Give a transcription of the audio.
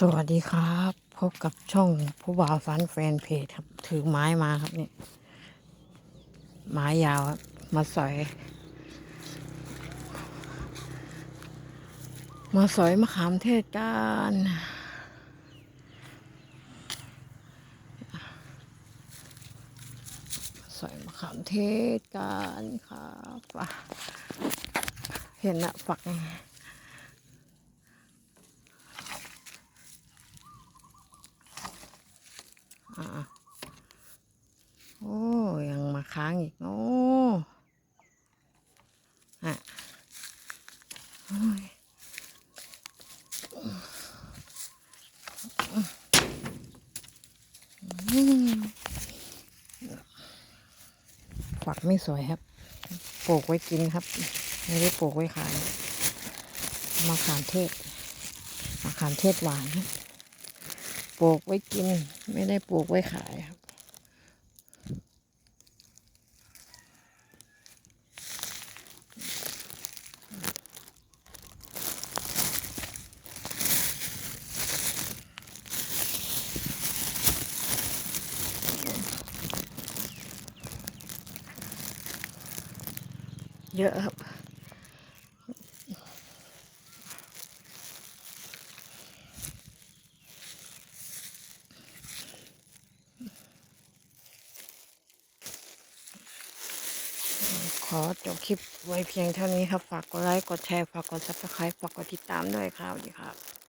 สวัสดีครับ พบกับช่องผู้บ่าวฟันแฟนเพจครับ ถือไม้มาครับนี่ไม้ยาวครับ มาสอย มาสอยมะขามเทศกันสอยมะขามเทศกันครับเห็นนะฝักนี่ อะโอ้ยังมาค้างอีก โอ้อะโอ้ยฝักไม่สวยครับ ปลูกไว้กินครับ ไม่ได้ปลูกไว้ขายมะขามเทศมะขามเทศหวานครับ ปลูกไว้กิน ไม่ได้ปลูกไว้ขายครับ เยอะครับ ข อจบคลิปไว้เพียงเท่านี้ครับ ฝากกดไลค์ กดแชร์ ฝากกดซับสไครป์ฝากกดติดตามด้วยครับดีครับ